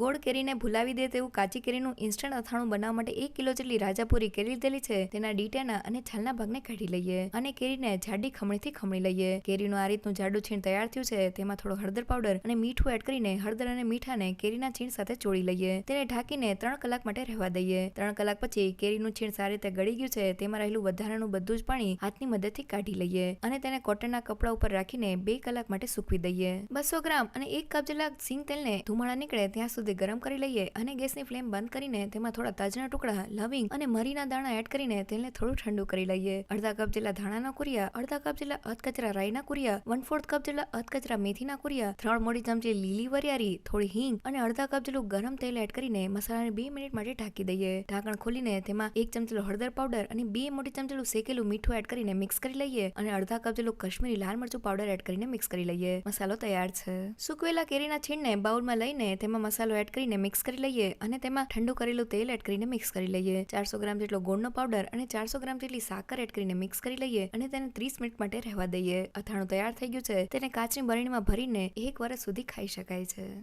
ગોળ કેરીને ભૂલાવી દે તેવું કાચી કેરીનું ઇન્સ્ટન્ટ અથાણું બનાવવા માટે એક કિલો જેટલી રાજાપુરી કેરી લીધેલી છે. તેના ડીટાના અને છાલના ભાગને કાઢી લઈએ અને કેરીને જાડી ખમણીથી ખમણી લઈએ. કેરીનું આ રીતનું જાડું છીણ તૈયાર થયું છે. તેમાં થોડો હળદર પાવડર અને મીઠું એડ કરીને હળદર અને મીઠાને કેરીના છીણ સાથે ચોળી લઈએ. તેને ઢાંકીને ત્રણ કલાક માટે રહેવા દઈએ. ત્રણ કલાક પછી કેરીનું છીણ સારી રીતે ગળી ગયું છે. તેમાં રહેલું વધારાનું બધું જ પાણી હાથની મદદથી કાઢી લઈએ અને તેને કોટનના કપડા ઉપર રાખીને બે કલાક માટે સૂકવી દઈએ. બસો ગ્રામ અને એક કપ જેટલા સિંગ તેલને ધુમાડા નીકળે ત્યાં સુધી ગરમ કરી લઈએ અને ગેસની ફ્લેમ બંધ કરીને તેમાં થોડા તાજના ટુકડા, લવિંગ અને મરીના દાણા એડ કરીને તેલને થોડું ઠંડુ કરી લઈએ. અડધા કપ જેટલા ધાણાના કુરિયા, અડધા કપ જેટલા અધકચરા રાઈના કુરિયા વન ફોર્થ કપ જેટલા અધકચરા મેથીના કુરિયા, ત્રણ મોટી ચમચી લીલી વરિયારી થોડી હિંગ અને અડધા કપ જેટલું ગરમ તેલ એડ કરીને મસાલાને બે મિનિટ માટે ઢાંકી દઈએ. ઢાંકણ ખોલીને તેમાં એક ચમચેલો હળદર પાવડર અને બે મોટી ચમચેલું શેકેલું મીઠું એડ કરીને મિક્સ કરી લઈએ અને અડધા કપ જેટલું કશ્મીરી લાલ મરચું પાવડર એડ કરીને મિક્સ કરી લઈએ. મસાલો તૈયાર છે. સુકવેલા કેરીના છીણને બાઉલમાં લઈને તેમાં મસાલો એડ કરીને મિક્સ કરી લઈએ અને તેમાં ઠંડુ કરેલું તેલ એડ કરીને મિક્સ કરી લઈએ. ચારસો ગ્રામ જેટલો ગોળનો પાવડર અને ચારસો ગ્રામ જેટલી સાકર એડ કરીને મિક્સ કરી લઈએ અને તેને ત્રીસ મિનિટ માટે રહેવા દઈએ. અથાણું તૈયાર થઈ ગયું છે. તેને કાચની બરણીમાં ભરીને એક વર્ષ સુધી ખાઈ શકાય છે.